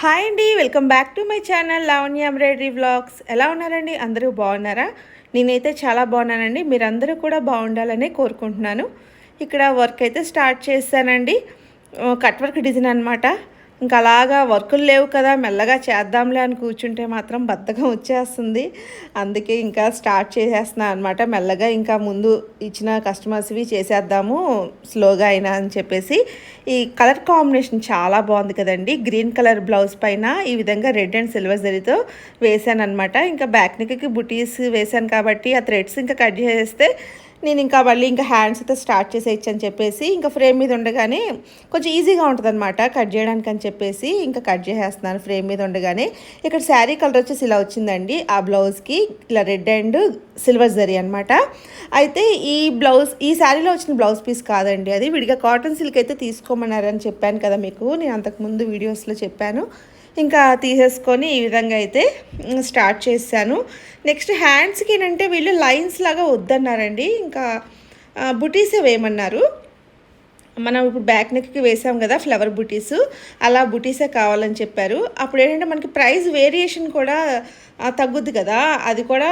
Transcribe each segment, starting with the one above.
Hi అండి welcome back to my channel Lavanya embroidery vlogs. ఎలా ఉన్నారండి? అందరూ బాగున్నారా? నేనైతే చాలా బాగున్నానండి. మీరందరూ కూడా బాగుండాలని కోరుకుంటున్నాను. ఇక్కడ వర్క్ అయితే స్టార్ట్ చేశానండి. కట్ వర్క్ డిజైన్ అనమాట ఇంకా అలాగా వర్కులు లేవు కదా మెల్లగా చేద్దాంలే అని కూర్చుంటే మాత్రం బద్ధకం వచ్చేస్తుంది. అందుకే ఇంకా స్టార్ట్ చేసేస్తున్నాను అనమాట మెల్లగా ఇంకా ముందు ఇచ్చిన కస్టమర్స్వి చేసేద్దాము స్లోగా అయినా అని చెప్పేసి. ఈ కలర్ కాంబినేషన్ చాలా బాగుంది కదండి. గ్రీన్ కలర్ బ్లౌజ్ పైన ఈ విధంగా రెడ్ అండ్ సిల్వర్ జరితో వేసాను అనమాట ఇంకా బ్యాక్ నెక్కి బుటీస్ వేసాను కాబట్టి ఆ థ్రెడ్స్ ఇంకా కట్ చేస్తే నేను ఇంకా మళ్ళీ ఇంకా హ్యాండ్స్ అయితే స్టార్ట్ చేసేయచ్చు అని చెప్పేసి ఇంకా ఫ్రేమ్ మీద ఉండగానే కొంచెం ఈజీగా ఉంటుంది అనమాట కట్ చేయడానికి అని చెప్పేసి ఇంకా కట్ చేసేస్తున్నాను ఫ్రేమ్ మీద ఉండగానే. ఇక్కడ శారీ కలర్ వచ్చేసి ఇలా వచ్చిందండి. ఆ బ్లౌజ్కి ఇలా రెడ్ అండ్ సిల్వర్ జరీ అనమాట అయితే ఈ బ్లౌజ్ ఈ శారీలో వచ్చిన బ్లౌజ్ పీస్ కాదండి అది. విడిగా కాటన్ సిల్క్ అయితే తీసుకోమన్నారని చెప్పాను కదా మీకు. నేను అంతకుముందు వీడియోస్లో చెప్పాను. ఇంకా తీసేసుకొని ఈ విధంగా అయితే స్టార్ట్ చేశాను. నెక్స్ట్ హ్యాండ్స్కి ఏంటంటే వీళ్ళు లైన్స్ లాగా వద్దన్నారండి. ఇంకా బుటీసే వేయమన్నారు. మనం ఇప్పుడు బ్యాక్ నెక్కి వేసాం కదా ఫ్లవర్ బుటీస్ అలా బుటీసే కావాలని చెప్పారు. అప్పుడు ఏంటంటే మనకి ప్రైస్ వేరియేషన్ కూడా తగ్గుద్ది కదా. అది కూడా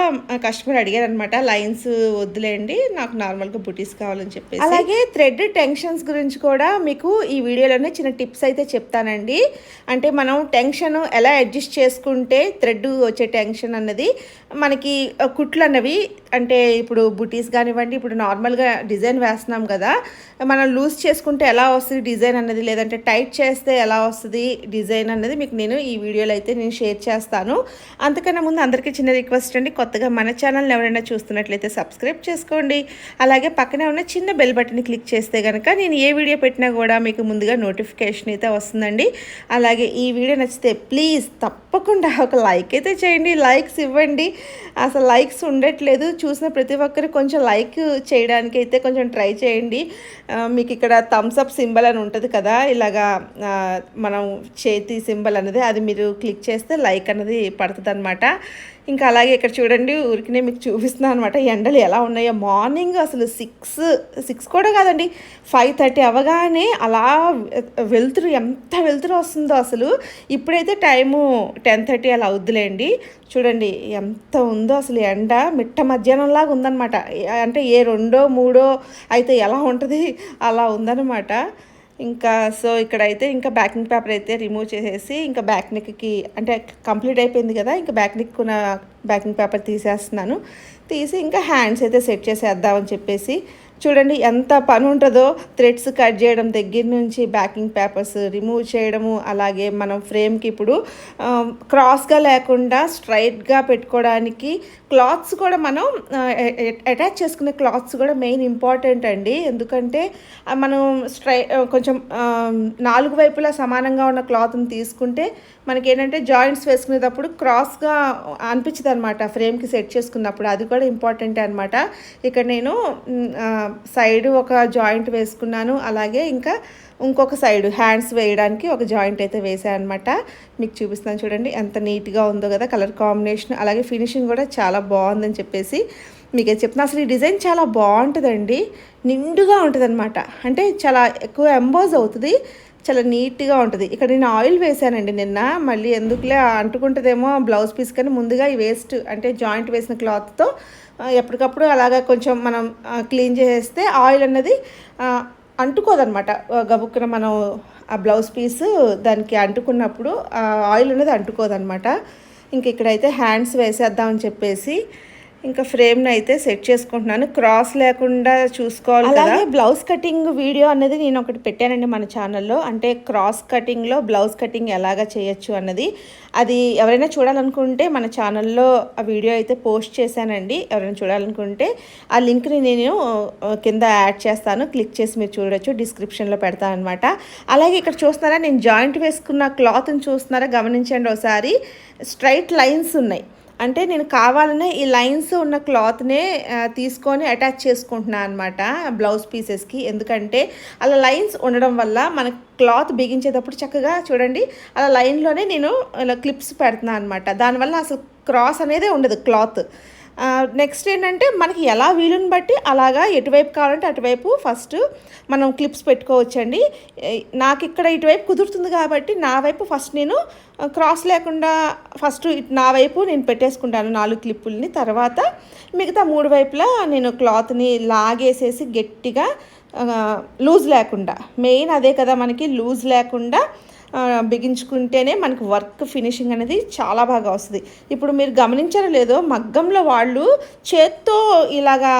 కస్టమర్ అడిగారు అనమాట లైన్స్ వద్దులేండి నాకు నార్మల్గా బుటీస్ కావాలని చెప్పేసి. అలాగే థ్రెడ్ టెన్షన్స్ గురించి కూడా మీకు ఈ వీడియోలోనే చిన్న టిప్స్ అయితే చెప్తానండి. అంటే మనం టెన్షన్ ఎలా అడ్జస్ట్ చేసుకుంటే థ్రెడ్ వచ్చే టెన్షన్ అన్నది మనకి కుట్లు అన్నవి అంటే ఇప్పుడు బుటీస్ కానివ్వండి ఇప్పుడు నార్మల్గా డిజైన్ వేస్తున్నాం కదా మనం లూజ్ చేసుకుంటే ఎలా వస్తుంది డిజైన్ అన్నది లేదంటే టైట్ చేస్తే ఎలా వస్తుంది డిజైన్ అన్నది మీకు నేను ఈ వీడియోలో అయితే నేను షేర్ చేస్తాను. అంతకన్నా ముందు అందరికీ చిన్న రిక్వెస్ట్ అండి కొత్తగా మన ఛానల్ని ఎవరైనా చూస్తున్నట్లయితే సబ్స్క్రైబ్ చేసుకోండి. అలాగే పక్కనే ఉన్న చిన్న బెల్ బటన్ క్లిక్ చేస్తే కనుక నేను ఏ వీడియో పెట్టినా కూడా మీకు ముందుగా నోటిఫికేషన్ అయితే వస్తుందండి. అలాగే ఈ వీడియో నచ్చితే ప్లీజ్ తప్పకుండా ఒక లైక్ అయితే చేయండి లైక్స్ ఇవ్వండి. అసలు లైక్స్ ఉండట్లేదు చూసిన ప్రతి ఒక్కరు కొంచెం లైక్ చేయడానికి అయితే కొంచెం ట్రై చేయండి. మీకు ఇక్కడ థమ్స్ అప్ సింబల్ అని ఉంటుంది కదా ఇలాగా మనం చేతి సింబల్ అనేది అది మీరు క్లిక్ చేస్తే లైక్ అనేది పడుతుంది అనమాట ఇంకా అలాగే ఇక్కడ చూడండి ఊరికినే మీకు చూపిస్తున్నాను అనమాట. ఎండలు ఎలా ఉన్నాయో. మార్నింగ్ అసలు సిక్స్ సిక్స్ కూడా కాదండి ఫైవ్ థర్టీ అవగానే అలా వెళ్తురు ఎంత వెళ్తురు వస్తుందో అసలు. ఇప్పుడైతే టైము టెన్ థర్టీ అలా అవుద్దులేండి. చూడండి ఎంత ఉందో అసలు ఎండ. మిట్ట మధ్యాహ్నంలాగా ఉందన్నమాట. అంటే ఏ రెండో మూడో అయితే ఎలా ఉంటుంది? అలా ఉందన్నమాట. ఇంకా సో ఇక్కడైతే ఇంకా బ్యాకింగ్ పేపర్ అయితే రిమూవ్ చేసేసి ఇంకా బ్యాక్ నెక్కి అంటే కంప్లీట్ అయిపోయింది కదా ఇంకా బ్యాక్ నెక్ ఉన్న బ్యాకింగ్ పేపర్ తీసేస్తున్నాను. తీసి ఇంకా హ్యాండ్స్ అయితే సెట్ చేసేద్దామని చెప్పేసి చూడండి ఎంత పని ఉంటుందో థ్రెడ్స్ కట్ చేయడం దగ్గర నుంచి బ్యాకింగ్ పేపర్స్ రిమూవ్ చేయడము అలాగే మనం ఫ్రేమ్కి ఇప్పుడు క్రాస్గా లేకుండా స్ట్రైట్గా పెట్టుకోవడానికి క్లాత్స్ కూడా మనం అటాచ్ చేసుకునే క్లాత్స్ కూడా మెయిన్ ఇంపార్టెంట్ అండి. ఎందుకంటే మనం స్ట్రై కొంచెం నాలుగు వైపులా సమానంగా ఉన్న క్లాత్ని తీసుకుంటే మనకి ఏంటంటే జాయింట్స్ వేసుకునేటప్పుడు క్రాస్గా అనిపించదు అనమాట ఫ్రేమ్కి సెట్ చేసుకున్నప్పుడు. అది కూడా ఇంపార్టెంట్ అనమాట ఇక్కడ నేను సైడ్ ఒక జాయింట్ వేసుకున్నాను అలాగే ఇంకా ఇంకొక సైడ్ హ్యాండ్స్ వేయడానికి ఒక జాయింట్ అయితే వేసాను అనమాట మీకు చూపిస్తాను చూడండి ఎంత నీట్గా ఉందో కదా కలర్ కాంబినేషన్ అలాగే ఫినిషింగ్ కూడా చాలా బాగుందని చెప్పేసి మీకు ఏం చెప్తున్నా. అసలు ఈ డిజైన్ చాలా బాగుంటుందండి నిండుగా ఉంటుంది అనమాట అంటే చాలా ఎక్కువ ఎంబోజ్ అవుతుంది చాలా నీట్గా ఉంటుంది. ఇక్కడ నేను ఆయిల్ వేసానండి నిన్న మళ్ళీ ఎందుకులే అంటుకుంటుందేమో బ్లౌజ్ పీస్ కానీ ముందుగా ఈ వేస్ట్ అంటే జాయింట్ వేసిన క్లాత్తో ఎప్పటికప్పుడు అలాగా కొంచెం మనం క్లీన్ చేసేస్తే ఆయిల్ అన్నది అంటుకోదనమాట. గబుక్కున మనం ఆ బ్లౌజ్ పీస్ దానికి అంటుకున్నప్పుడు ఆ ఆయిల్ అనేది అంటుకోదనమాట. ఇంక ఇక్కడైతే హ్యాండ్స్ వేసేద్దామని చెప్పేసి ఇంకా ఫ్రేమ్ని అయితే సెట్ చేసుకుంటున్నాను. క్రాస్ లేకుండా చూసుకోవాలి అలాగే బ్లౌజ్ కటింగ్ వీడియో అనేది నేను ఒకటి పెట్టానండి మన ఛానల్లో. అంటే క్రాస్ కటింగ్లో బ్లౌజ్ కటింగ్ ఎలాగ చేయొచ్చు అన్నది. అది ఎవరైనా చూడాలనుకుంటే మన ఛానల్లో ఆ వీడియో అయితే పోస్ట్ చేశానండి. ఎవరైనా చూడాలనుకుంటే ఆ లింక్ని నేను కింద యాడ్ చేస్తాను. క్లిక్ చేసి మీరు చూడొచ్చు. డిస్క్రిప్షన్లో పెడతాను అనమాట అలాగే ఇక్కడ చూస్తున్నారా నేను జాయింట్ వేసుకున్న క్లాత్ని చూస్తున్నారా గమనించండి ఒకసారి. స్ట్రైట్ లైన్స్ ఉన్నాయి. అంటే నేను కావాలనే ఈ లైన్స్ ఉన్న క్లాత్నే తీసుకొని అటాచ్ చేసుకుంటున్నాను అనమాట బ్లౌజ్ పీసెస్కి. ఎందుకంటే అలా లైన్స్ ఉండడం వల్ల మన క్లాత్ బిగించేటప్పుడు చక్కగా చూడండి అలా లైన్లోనే నేను ఇలా క్లిప్స్ పెడుతున్నాను అనమాట దానివల్ల అసలు క్రాస్ అనేదే ఉండదు క్లాత్. నెక్స్ట్ ఏంటంటే మనకి ఎలా వీలుని బట్టి అలాగా ఎటువైపు కావాలంటే అటువైపు ఫస్ట్ మనం క్లిప్స్ పెట్టుకోవచ్చండి. నాకు ఇక్కడ ఇటువైపు కుదురుతుంది కాబట్టి నా వైపు ఫస్ట్ నేను క్రాస్ లేకుండా ఫస్ట్ నా వైపు నేను పెట్టేసుకుంటాను నాలుగు క్లిప్పుల్ని తర్వాత మిగతా మూడు వైపులా నేను క్లాత్ని లాగేసేసి గట్టిగా లూజ్ లేకుండా మెయిన్ అదే కదా మనకి లూజ్ లేకుండా బిగించుకుంటేనే మనకు వర్క్ ఫినిషింగ్ అనేది చాలా బాగా వస్తుంది. ఇప్పుడు మీరు గమనించారో లేదో మగ్గంలో వాళ్ళు చేత్తో ఇలాగా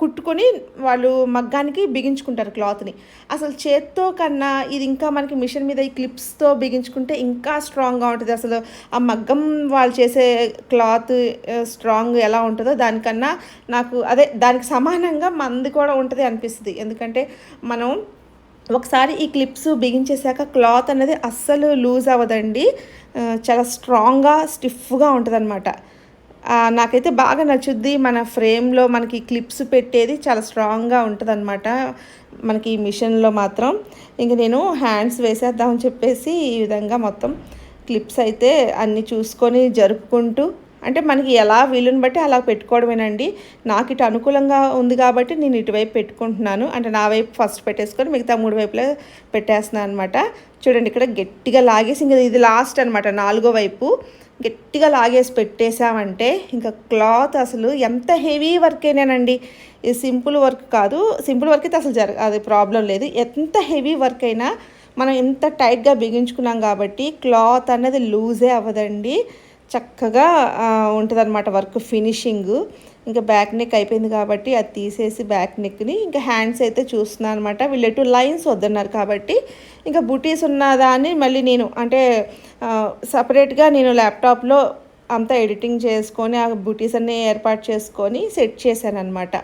కుట్టుకొని వాళ్ళు మగ్గానికి బిగించుకుంటారు క్లాత్ని. అసలు చేత్తో కన్నా ఇది ఇంకా మనకి మిషన్ మీద ఈ క్లిప్స్తో బిగించుకుంటే ఇంకా స్ట్రాంగ్గా ఉంటుంది. అసలు ఆ మగ్గం వాళ్ళు చేసే క్లాత్ స్ట్రాంగ్ ఎలా ఉంటుందో దానికన్నా నాకు అదే దానికి సమానంగా మంది కూడా ఉంటుంది అనిపిస్తుంది. ఎందుకంటే మనం ఒకసారి ఈ క్లిప్స్ బిగించేసాక క్లాత్ అనేది అస్సలు లూజ్ అవ్వదండి. చాలా స్ట్రాంగ్గా స్టిఫ్గా ఉంటుంది అనమాట నాకైతే బాగా నచ్చుద్ది. మన ఫ్రేమ్లో మనకి క్లిప్స్ పెట్టేది చాలా స్ట్రాంగ్గా ఉంటుంది అనమాట మనకి ఈ మిషన్లో మాత్రం. ఇంక నేను హ్యాండ్స్ వేసేద్దామని చెప్పేసి ఈ విధంగా మొత్తం క్లిప్స్ అయితే అన్నీ చూసుకొని జరుపుకుంటూ అంటే మనకి ఎలా వీలుని బట్టి అలా పెట్టుకోవడమేనండి. నాకు ఇటు అనుకూలంగా ఉంది కాబట్టి నేను ఇటువైపు పెట్టుకుంటున్నాను. అంటే నా వైపు ఫస్ట్ పెట్టేసుకొని మిగతా మూడు వైపులా పెట్టేస్తున్నాను అనమాట చూడండి ఇక్కడ గట్టిగా లాగేసి ఇంకా ఇది లాస్ట్ అనమాట నాలుగో వైపు. గట్టిగా లాగేసి పెట్టేశామంటే ఇంకా క్లాత్ అసలు ఎంత హెవీ వర్క్ అయినానండి ఇది సింపుల్ వర్క్ కాదు. సింపుల్ వర్క్ అయితే అసలు జరగ అది ప్రాబ్లం లేదు. ఎంత హెవీ వర్క్ అయినా మనం ఎంత టైట్గా బిగించుకున్నాం కాబట్టి క్లాత్ అనేది లూజే అవ్వదండి. చక్కగా ఉంటుంది అనమాట వర్క్ ఫినిషింగ్. ఇంకా బ్యాక్ నెక్ అయిపోయింది కాబట్టి అది తీసేసి బ్యాక్ నెక్ని ఇంకా హ్యాండ్స్ అయితే చూస్తున్నాను అనమాట వీళ్ళు ఎటు లైన్స్ వద్దన్నారు కాబట్టి ఇంకా బుటీస్ ఉన్నదా అని మళ్ళీ నేను అంటే సపరేట్గా నేను ల్యాప్టాప్లో అంతా ఎడిటింగ్ చేసుకొని ఆ బుటీస్ అన్నీ ఏర్పాటు చేసుకొని సెట్ చేశాను అనమాట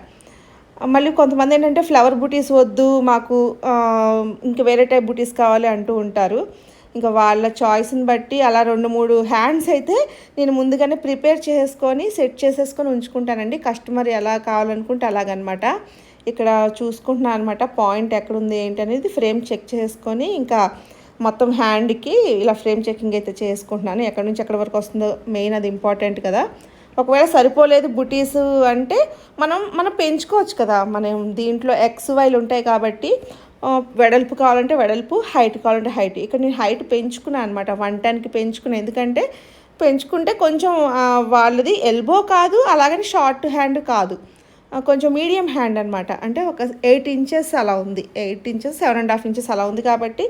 మళ్ళీ కొంతమంది ఏంటంటే ఫ్లవర్ బుటీస్ వద్దు మాకు ఇంకా వేరే టైప్ బుటీస్ కావాలి అంటూ ఉంటారు. ఇంకా వాళ్ళ చాయిస్ని బట్టి అలా రెండు మూడు హ్యాండ్స్ అయితే నేను ముందుగానే ప్రిపేర్ చేసుకొని సెట్ చేసేసుకొని ఉంచుకుంటానండి. కస్టమర్ ఎలా కావాలనుకుంటే అలాగనమాట. ఇక్కడ చూసుకుంటున్నాను అనమాట పాయింట్ ఎక్కడుంది ఏంటి అనేది ఫ్రేమ్ చెక్ చేసుకొని ఇంకా మొత్తం హ్యాండ్కి ఇలా ఫ్రేమ్ చెకింగ్ అయితే చేసుకుంటున్నాను. ఎక్కడి నుంచి ఎక్కడి వరకు వస్తుందో మెయిన్ అది ఇంపార్టెంట్ కదా. ఒకవేళ సరిపోలేదు బుటీస్ అంటే మనం మనం పెంచుకోవచ్చు కదా. మనం దీంట్లో ఎక్స్ వైలు ఉంటాయి కాబట్టి వెడల్పు కావాలంటే వెడల్పు హైట్ కావాలంటే హైట్ ఇక్కడ నేను హైట్ పెంచుకున్నాను అనమాట వన్ టెన్కి పెంచుకున్నాను ఎందుకంటే పెంచుకుంటే కొంచెం వాళ్ళది ఎల్బో కాదు అలాగని షార్ట్ హ్యాండ్ కాదు. కొంచెం మీడియం హ్యాండ్ అనమాట అంటే ఒక ఎయిట్ ఇంచెస్ అలా ఉంది. Eight inches seven and half inches అలా ఉంది కాబట్టి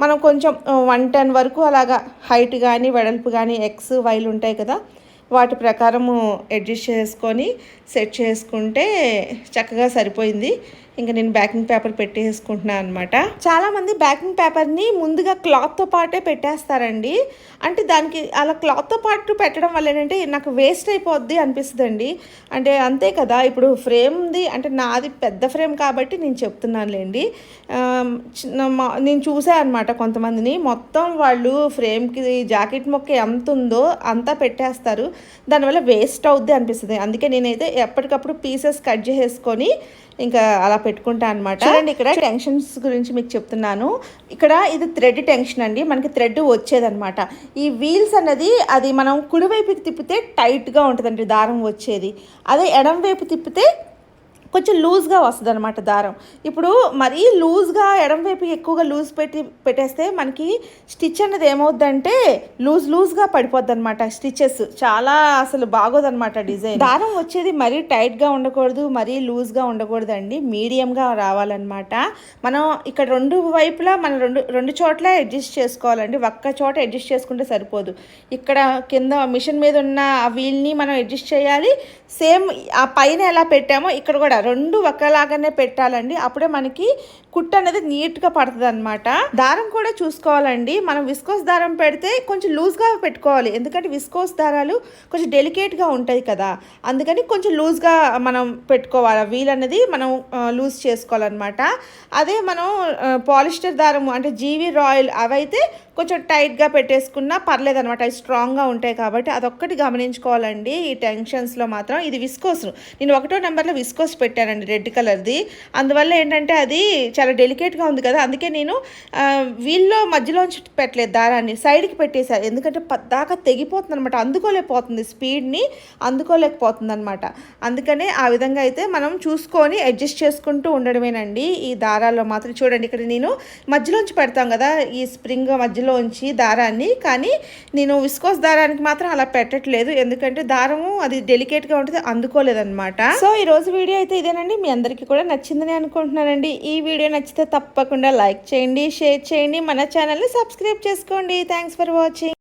మనం కొంచెం వన్ టెన్ వరకు అలాగా హైట్ కానీ వెడల్పు కానీ ఎక్స్ వైలు ఉంటాయి కదా. వాటి ప్రకారము అడ్జస్ట్ చేసుకొని సెట్ చేసుకుంటే చక్కగా సరిపోయింది. ఇంకా నేను బ్యాకింగ్ పేపర్ పెట్టేసుకుంటున్నాను అనమాట చాలామంది బ్యాకింగ్ పేపర్ని ముందుగా క్లాత్తో పాటే పెట్టేస్తారండి. అంటే దానికి అలా క్లాత్తో పాటు పెట్టడం వల్ల ఏంటంటే నాకు వేస్ట్ అయిపోద్ది అనిపిస్తుందండి. అంటే అంతే కదా ఇప్పుడు ఫ్రేమ్ది అంటే నాది పెద్ద ఫ్రేమ్ కాబట్టి నేను చెప్తున్నానులేండి. చిన్న మా- నేను చూసా అనమాట కొంతమందిని. మొత్తం వాళ్ళు ఫ్రేమ్కి జాకెట్ మొక్క ఎంత ఉందో అంతా పెట్టేస్తారు. దానివల్ల వేస్ట్ అవుద్ది అనిపిస్తుంది. అందుకే నేనైతే ఎప్పటికప్పుడు పీసెస్ కట్ చేసేసుకొని ఇంకా అలా పెట్టుకుంటా అనమాట చూడండి ఇక్కడ టెన్షన్స్ గురించి మీకు చెప్తున్నాను. ఇక్కడ ఇది థ్రెడ్ టెన్షన్ అండి. మనకి థ్రెడ్ వచ్చేదన్నమాట. ఈ వీల్స్ అన్నది అది మనం కుడివైపుకి తిప్పితే టైట్గా ఉంటుందండి దారం వచ్చేది. అదే ఎడం వైపు తిప్పితే కొంచెం లూజ్గా వస్తుంది అనమాట దారం. ఇప్పుడు మరీ లూజ్గా ఎడం వైపు ఎక్కువగా లూజ్ పెట్టి పెట్టేస్తే మనకి స్టిచ్ అనేది ఏమవుద్దంటే లూజ్ లూజ్గా పడిపోద్ది అనమాట స్టిచెస్ చాలా అసలు బాగోదనమాట డిజైన్. దారం వచ్చేది మరీ టైట్గా ఉండకూడదు మరీ లూజ్గా ఉండకూడదు అండి మీడియంగా రావాలన్నమాట. మనం ఇక్కడ రెండు వైపులా మనం రెండు రెండు చోట్ల అడ్జస్ట్ చేసుకోవాలండి. ఒక్క చోట అడ్జస్ట్ చేసుకుంటే సరిపోదు. ఇక్కడ కింద మిషన్ మీద ఉన్న ఆ వీల్ని మనం అడ్జస్ట్ చేయాలి. సేమ్ ఆ పైన ఎలా పెట్టామో ఇక్కడ కూడా రెండు ఒకలాగానే పెట్టాలండి. అప్పుడే మనకి కుట్టు అనేది నీట్గా పడుతుంది అనమాట దారం కూడా చూసుకోవాలండి. మనం విస్కోస్ దారం పెడితే కొంచెం లూజ్గా పెట్టుకోవాలి. ఎందుకంటే విస్కోస్ దారాలు కొంచెం డెలికేట్గా ఉంటాయి కదా. అందుకని కొంచెం లూజ్గా మనం పెట్టుకోవాలి. వీల్ అనేది మనం లూజ్ చేసుకోవాలన్నమాట. అదే మనం పాలిస్టర్ దారం అంటే జీవి రాయల్ అవైతే కొంచెం టైట్గా పెట్టేసుకున్నా పర్లేదు అనమాట అవి స్ట్రాంగ్గా ఉంటాయి కాబట్టి అదొక్కటి గమనించుకోవాలండి. ఈ టెన్షన్స్లో మాత్రం ఇది విస్కోస్ నేను ఒకటో నెంబర్లో విస్కోస్ పెట్టానండి రెడ్ కలర్ది. అందువల్ల ఏంటంటే అది చాలా డెలికేట్గా ఉంది కదా అందుకే నేను వీల్లో మధ్యలోంచి పెట్టలేదు దారాన్ని సైడ్కి పెట్టేశాను ఎందుకంటే పద్దాకా తెగిపోతుంది అనమాట అందుకోలేకపోతుంది స్పీడ్ని అందుకోలేకపోతుంది అనమాట అందుకనే ఆ విధంగా అయితే మనం చూసుకొని అడ్జస్ట్ చేసుకుంటూ ఉండడమేనండి ఈ దారాల్లో మాత్రం. చూడండి ఇక్కడ నేను మధ్యలోంచి పెడతాం కదా ఈ స్ప్రింగ్ మధ్యలోంచి దారాన్ని కానీ నేను విస్కోస్ దారానికి మాత్రం అలా పెట్టట్లేదు. ఎందుకంటే దారము అది డెలికేట్గా ఉంటుంది అందుకోలేదన్నమాట. సో ఈరోజు వీడియో అయితే ఇదేనండి. మీ అందరికీ కూడా నచ్చిందని అనుకుంటున్నానండి. ఈ వీడియో నచ్చితే తప్పకుండా లైక్ చేయండి షేర్ చేయండి. మన ఛానల్ని సబ్స్క్రైబ్ చేసుకోండి. Thanks for watching.